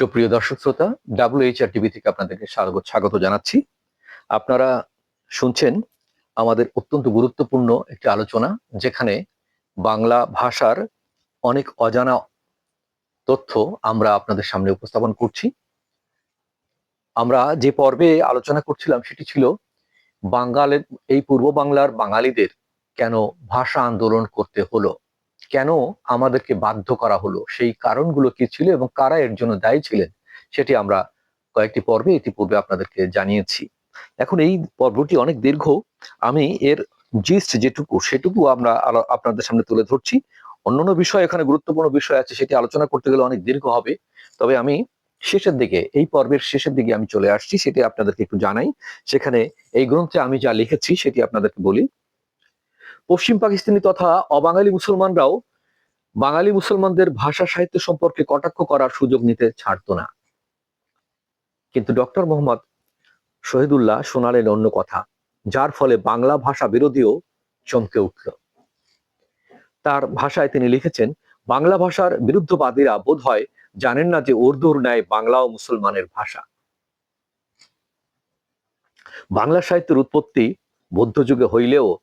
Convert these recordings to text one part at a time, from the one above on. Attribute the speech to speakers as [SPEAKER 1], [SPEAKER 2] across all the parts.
[SPEAKER 1] সুপ্রিয় দর্শক শ্রোতা ডাব্লিউএইচআর টিভি থেকে আপনাদেরকে স্বাগত স্বাগত জানাচ্ছি। আপনারা শুনছেন আমাদের অত্যন্ত গুরুত্বপূর্ণ একটি আলোচনা, যেখানে বাংলা ভাষার অনেক অজানা তথ্য আমরা আপনাদের সামনে উপস্থাপন করছি। আমরা যে পর্বে আলোচনা করছিলাম, সেটি ছিল বাঙালের, এই পূর্ব বাংলার বাঙালিদের কেন ভাষা আন্দোলন করতে হলো? কেন আমাদেরকে বাধ্য করা হলো? সেই কারণগুলো কি ছিল এবং কারা এর জন্য দায়ী ছিলেন? সেটি আমরা কয়েকটি পর্বে ইতিপূর্বে আপনাদেরকে জানিয়েছি। এখন এই পর্বটি অনেক দীর্ঘ। আমি এর জিস্ট যেটুকু, সেটুকু আমরা আপনাদের সামনে তুলে ধরছি। অন্যান্য বিষয় এখানে গুরুত্বপূর্ণ বিষয় আছে, সেটি আলোচনা করতে গেলে অনেক দীর্ঘ হবে। তবে আমি শেষের দিকে, এই পর্বের শেষের দিকে আমি চলে আসছি, সেটি আপনাদেরকে একটু জানাই। সেখানে এই গ্রন্থে আমি যা লিখেছি, সেটি আপনাদেরকে বলি। পশ্চিম পাকিস্তানি তথা অবাঙালি মুসলমানরাও বাঙালি মুসলমানদের ভাষা সাহিত্য সম্পর্কে কটাক্ষ করার সুযোগ নিতে ছাড়তো না। কিন্তু ডক্টর মোহাম্মদ শহীদুল্লাহ শোনালেন অন্য কথা, যার ফলে বাংলা ভাষা বিরোধীও চমকে উঠল। তার ভাষায় তিনি লিখেছেন, বাংলা ভাষার বিরুদ্ধবাদীরা বোধ হয় জানেন না যে উর্দুর ন্যায় বাংলাও মুসলমানের ভাষা। বাংলা সাহিত্যের উৎপত্তি বৌদ্ধযুগে হইলেও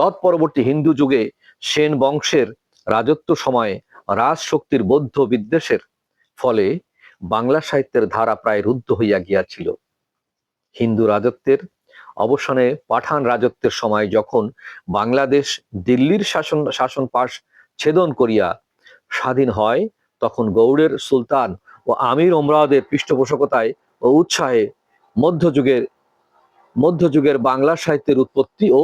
[SPEAKER 1] তৎপরবর্তী হিন্দু যুগে সেন বংশের রাজত্ব সময়ে রাজশক্তির বৌদ্ধ বিদ্বেষের ফলে বাংলা সাহিত্যের ধারা প্রায় রুদ্ধ হইয়া গিয়াছিল। হিন্দু রাজত্বের অবসানে পাঠান রাজত্বের সময় যখন বাংলাদেশ দিল্লির শাসন শাসন পাশ ছেদন করিয়া স্বাধীন হয়, তখন গৌড়ের সুলতান ও আমির ওমরাওদের পৃষ্ঠপোষকতায় ও উৎসাহে মধ্যযুগের মধ্যযুগের বাংলা সাহিত্যের উৎপত্তি ও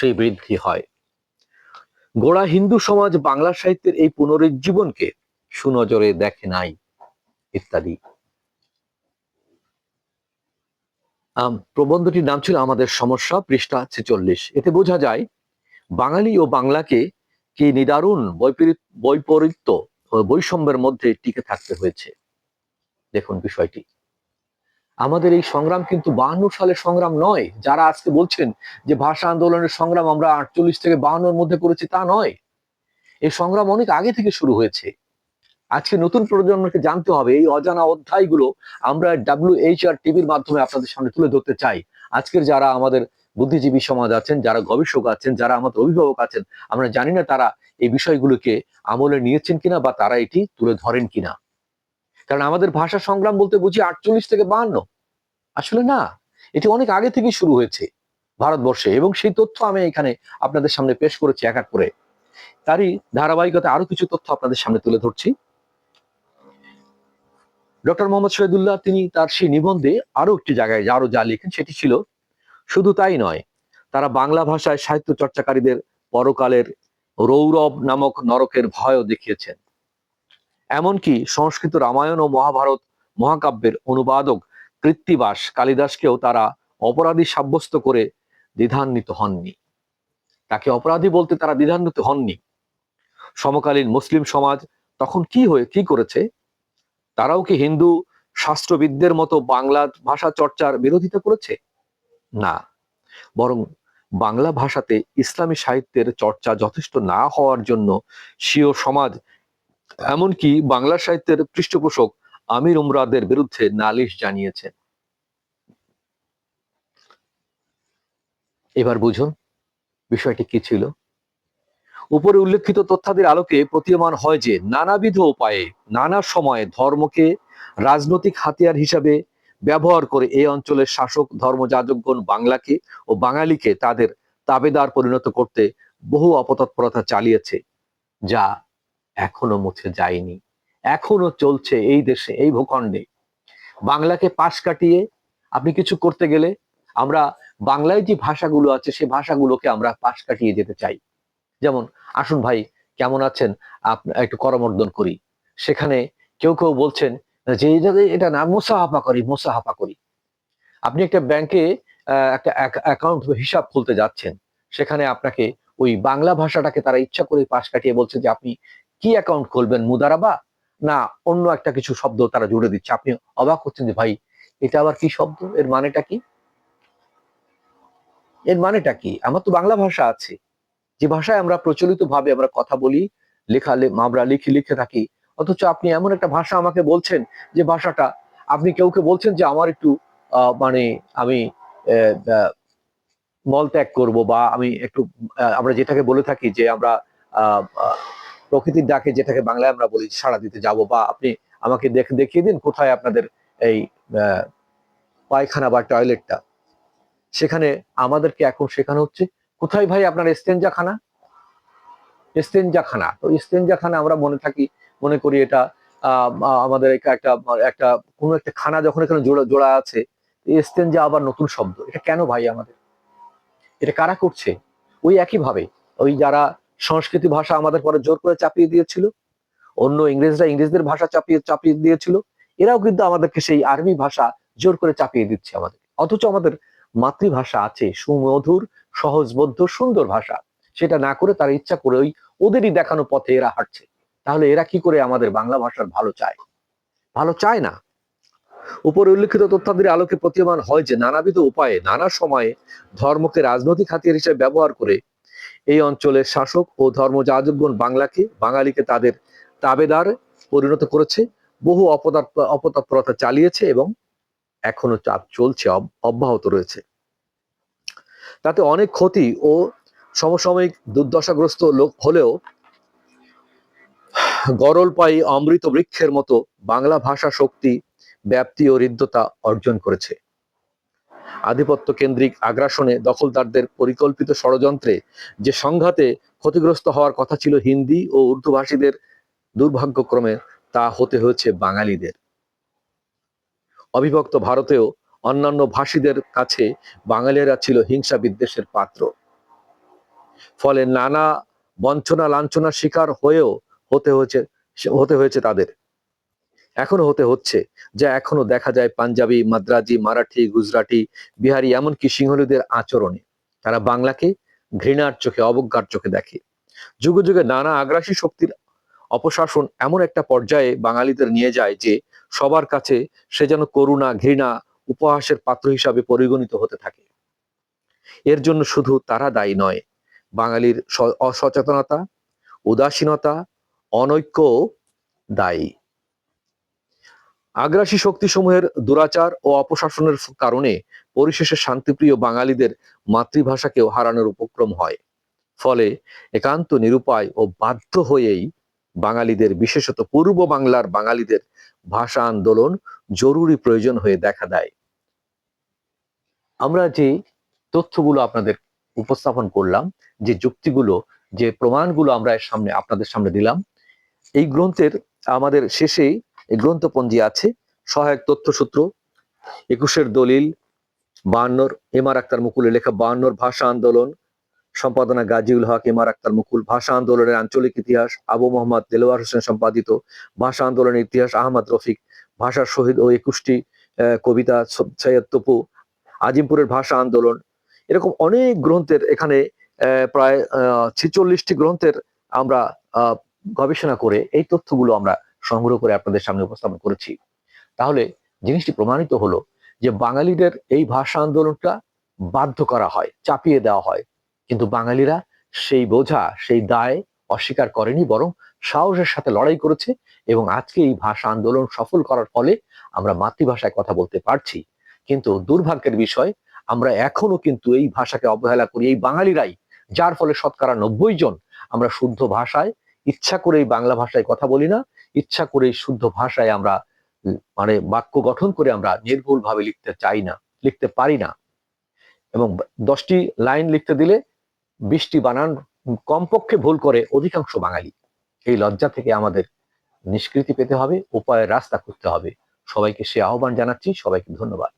[SPEAKER 1] শ্রীবৃদ্ধি হয়। গোড়া হিন্দু সমাজ বাংলা সাহিত্যের এই পুনরুজ্জীবনকে সুনজরে দেখে নাই, ইত্যাদি। প্রবন্ধটির নাম ছিল আমাদের সমস্যা, পৃষ্ঠা ছেচল্লিশ। এতে বোঝা যায়, বাঙালি ও বাংলাকে কি নিদারুণ বৈপরীত বৈপরীত্য বৈষম্যের মধ্যে টিকে থাকতে হয়েছে। দেখুন বিষয়টি। আমাদের এই সংগ্রাম কিন্তু বাহান্ন সালের সংগ্রাম নয়। যারা আজকে বলছেন যে ভাষা আন্দোলনের সংগ্রাম আমরা আটচল্লিশ থেকে বাহান্নর মধ্যে করেছি, তা নয়। এই সংগ্রাম অনেক আগে থেকে শুরু হয়েছে। আজকে নতুন প্রজন্মকে জানতে হবে, এই অজানা অধ্যায়গুলো আমরা ডাব্লিউ এইচ আর টিভির মাধ্যমে আপনাদের সামনে তুলে ধরতে চাই। আজকের যারা আমাদের বুদ্ধিজীবী সমাজ আছেন, যারা গবেষক আছেন, যারা আমাদের অভিভাবক আছেন, আমরা জানি না তারা এই বিষয়গুলোকে আমলে নিয়েছেন কিনা বা তারা এটি তুলে ধরেন কিনা। কারণ আমাদের ভাষা সংগ্রাম বলতে বুঝি আটচল্লিশ থেকে বাহান্ন। আসলে না, এটি অনেক আগে থেকেই শুরু হয়েছে ভারতবর্ষে এবং সেই তথ্য আমি এখানে আপনাদের সামনে পেশ করেছি এক এক করে। তারই ধারাবাহিকতা আরও কিছু তথ্য আপনাদের সামনে তুলে ধরছি। ডক্টর মোহাম্মদ শহীদুল্লাহ, তিনি তার সেই নিবন্ধে আরও একটি জায়গায় আরও যা লিখেন সেটি ছিল, শুধু তাই নয়, তারা বাংলা ভাষায় সাহিত্য চর্চাকারীদের পরকালের রৌরব নামক নরকের ভয়ও দেখিয়েছেন। এমনকি সংস্কৃত রামায়ণ ও মহাভারত মহাকাব্যের অনুবাদক কৃত্তিবাস কালিদাসকেও তারা অপরাধী সাব্যস্ত করে দ্বিধান্বিত হননি। তাকে অপরাধী বলতে তারা দ্বিধান্বিত হননি। সমকালীন মুসলিম সমাজ তখন কি হয়ে, কি করেছে? তারাও কি হিন্দু শাস্ত্রবিদদের মতো বাংলা ভাষা চর্চার বিরোধিতা করেছে? না, বরং বাংলা ভাষাতে ইসলামী সাহিত্যের চর্চা যথেষ্ট না হওয়ার জন্য স্বীয় সমাজ এমনকি বাংলা সাহিত্যের পৃষ্ঠপোষক আমির উমরাদের বিরুদ্ধে নালিশ জানিয়েছেন। এবার বুঝুন, বিষয়টি কি ছিল? উপরে উল্লেখিত তথ্যাদির আলোকে প্রতীয়মান হয় যে, নানাবিধ উপায়ে, নানা সময়ে ধর্মকে রাজনৈতিক হাতিয়ার হিসাবে ব্যবহার করে এই অঞ্চলের শাসক, ধর্মযাজকগণ বাংলাকে ও বাঙালিকে তাদের তাবেদার পরিণত করতে বহু অপতৎপরতা চালিয়েছে, যা এখনও মুছে যায়নি। এখনও চলছে এই দেশে, এই ভূখণ্ডে। বাংলাকে পাশ কাটিয়ে আপনি কিছু করতে গেলে আমরা বাংলায় যে ভাষাগুলো আছে সেই ভাষাগুলোকে আমরা পাশ কাটিয়ে যেতে চাই। যেমন, আসুন ভাই, কেমন আছেন? একটু করমর্দন করি। সেখানে কেউ কেউ বলছেন, যে এটা না, মোসাহাফা করি মোসাহাফা করি। আপনি একটা ব্যাংকে একটা অ্যাকাউন্ট হিসাব খুলতে যাচ্ছেন। সেখানে আপনাকে ওই বাংলা ভাষাটাকে তারা ইচ্ছা করে পাশ কাটিয়ে বলছে যে, আপনি কি অ্যাকাউন্ট খুলবেন, মুদারাবা? না, অন্য একটা কিছু শব্দ তারা জুড়ে দিচ্ছে। আপনি অবাক হচ্ছেন যে, ভাই, এটা আবার কি শব্দ? এর মানেটা কি? এর মানেটা কি? আমার তো বাংলা ভাষা আছে। যে ভাষায় আমরা প্রচলিত ভাবে আমরা কথা বলি, লেখা আমরা লিখে লিখে থাকি, অথচ আপনি এমন একটা ভাষা আমাকে বলছেন যে ভাষাটা, আপনি কেউকে বলছেন যে, আমার একটু মানে আমি মল ত্যাগ করব বা আমি একটু আমরা যেটাকে বলে থাকি যে, আমরা প্রকৃতির ডাকে যেটাকে বাংলায় আমরা বলি সাড়া দিতে যাব বা আপনি আমাকে দেখ- দেখিয়ে দিন কোথায় আপনাদের এই পায়খানা বা টয়লেটটা। সেখানে আমাদেরকে এখন শেখানো হচ্ছে, কোথায় ভাই আপনার এস্তেঞ্জা খানা এস্তেঞ্জা খানা তো এস্তেঞ্জা খানা আমরা মনে থাকি, মনে করি এটা আমাদের একটা একটা, কোনো একটা খানা যখন এখানে জোড়া জোড়া আছে, এস্তেঞ্জা আবার নতুন শব্দ। এটা কেন ভাই আমাদের? এটা কারা করছে? ওই একইভাবে, ওই যারা সংস্কৃতি ভাষা আমাদের পরে জোর করে চাপিয়ে দিয়েছিল। অন্য ইংরেজরা ইংরেজদের ভাষা চাপিয়ে চাপিয়ে দিয়েছিল। এরাও কিন্তু আমাদেরকে সেই আরবি ভাষা জোর করে চাপিয়ে দিচ্ছে আমাদের অথচ আমাদের মাতৃভাষা আছে সুমধুর, সহজবোধ্য, সুন্দর ভাষা। সেটা না করে তারা ইচ্ছা করে ওই ওদেরই দেখানো পথে এরা হাঁটছে। তাহলে এরা কি করে আমাদের বাংলা ভাষার ভালো চায়? ভালো চায় না। উপরে উল্লেখিত তথ্যাদির আলোকে প্রতীয়মান হয় যে নানাবিধ উপায়ে, নানা সময়ে ধর্মকে রাজনৈতিক হাতিয়ার হিসেবে ব্যবহার করে এই অঞ্চলের শাসক ও ধর্মযাজকগণ বাংলাকে, বাঙালিকে তাদের তাবেদার পরিণত করেছে, বহু অপদার্থ, অপতৎপরতা চালিয়েছে এবং এখনও চাপ চলছে, অব- অব্যাহত রয়েছে। তাতে অনেক ক্ষতি ও সমসাময়িক দুর্দশাগ্রস্ত লোক হলেও গরল পাই অমৃত বৃক্ষের মতো বাংলা ভাষা শক্তি ব্যাপ্তি ও হৃদ্যতা অর্জন করেছে। আধিপত্য কেন্দ্রিক আগ্রাসনে দখলদারদের পরিকল্পিত ষড়যন্ত্রে যে সংঘাতে ক্ষতিগ্রস্ত হওয়ার কথা ছিল হিন্দি ও উর্দু ভাষীদের দুর্ভাগ্যক্রমে তা হতে হয়েছে বাঙালিদের। অবিভক্ত ভারতেও অন্যান্য ভাষীদের কাছে বাঙালিরা ছিল হিংসা বিদ্বেষের পাত্র। ফলে নানা বঞ্চনা লাঞ্ছনার শিকার হয়েও হতে হয়েছে হতে হয়েছে তাদের। এখনও হতে হচ্ছে, যা এখনও দেখা যায় পাঞ্জাবি, মাদ্রাজি, মারাঠি, গুজরাটি, বিহারি, এমনকি সিংহলীদের আচরণে। তারা বাংলাকে ঘৃণার চোখে, অবজ্ঞার চোখে দেখে। যুগে যুগে নানা আগ্রাসী শক্তির অপশাসন এমন একটা পর্যায়ে বাঙালিদের নিয়ে যায় যে সবার কাছে সে যেন করুণা, ঘৃণা, উপহাসের পাত্র হিসাবে পরিগণিত হতে থাকে। এর জন্য শুধু তারা দায়ী নয়, বাঙালির অসচেতনতা, উদাসীনতা, অনৈক্য দায়ী। আগ্রাসী শক্তিসমূহের দুরাচার ও অপশাসনের কারণে পরিশেষে শান্তিপ্রিয় বাঙালিদের মাতৃভাষাকেও হারানোর উপক্রম হয়। ফলে একান্ত নিরুপায় ও বাধ্য হয়েই বাঙালিদের, বিশেষত পূর্ব বাংলার বাঙালিদের ভাষা আন্দোলন জরুরি প্রয়োজন হয়ে দেখা দেয়। আমরা যে তথ্যগুলো আপনাদের উপস্থাপন করলাম, যে যুক্তিগুলো, যে প্রমাণগুলো আমরা এর সামনে, আপনাদের সামনে দিলাম, এই গ্রন্থের আমাদের শেষেই এই গ্রন্থপঞ্জি আছে, সহায়ক তথ্যসূত্র, একুশের দলিল, বায়ান্নর এমার আক্তার মুকুলের লেখা, বায়ান্নর ভাষা আন্দোলন, সম্পাদনা গাজীউল হক এমার আক্তার মুকুল, ভাষা আন্দোলনের আঞ্চলিক ইতিহাস, আবু মোহাম্মদ দেলোয়ার হোসেন সম্পাদিত, ভাষা আন্দোলনের ইতিহাস, আহমদ রফিক, ভাষার শহীদ ও একুশটি কবিতা সৈয়দ তপু, আজিমপুরের ভাষা আন্দোলন, এরকম অনেক গ্রন্থের এখানে প্রায় ছেচল্লিশটি গ্রন্থের আমরা গবেষণা করে এই তথ্যগুলো আমরা সংগ্রহ করে আপনাদের সামনে উপস্থাপন করেছি। তাহলে জিনিসটি প্রমাণিত হলো যে বাঙালিদের এই ভাষা আন্দোলনটা বাধ্য করা হয়, চাপিয়ে দেওয়া হয়। কিন্তু বাঙালিরা সেই বোঝা, সেই দায় অস্বীকার করেনি, বরং সাহসের সাথে লড়াই করেছে এবং আজকে এই ভাষা আন্দোলন সফল করার ফলে আমরা মাতৃভাষায় কথা বলতে পারছি। কিন্তু দুর্ভাগ্যের বিষয়, আমরা এখনও কিন্তু এই ভাষাকে অবহেলা করি, এই বাঙালিরাই, যার ফলে শতকরা নব্বই জন আমরা শুদ্ধ ভাষায়, ইচ্ছা করে এই বাংলা ভাষায় কথা বলি না ইচ্ছা করে শুদ্ধ ভাষায় আমরা মানে বাক্য গঠন করে আমরা নির্ভুল ভাবে লিখতে চাই না, লিখতে পারি না। এবং দশটি লাইন লিখতে দিলে বিশটি বানান কমপক্ষে ভুল করে অধিকাংশ বাঙালি। এই লজ্জা থেকে আমাদের নিষ্কৃতি পেতে হবে, উপায়ের রাস্তা করতে হবে। সবাইকে সে আহ্বান জানাচ্ছি, সবাইকে ধন্যবাদ।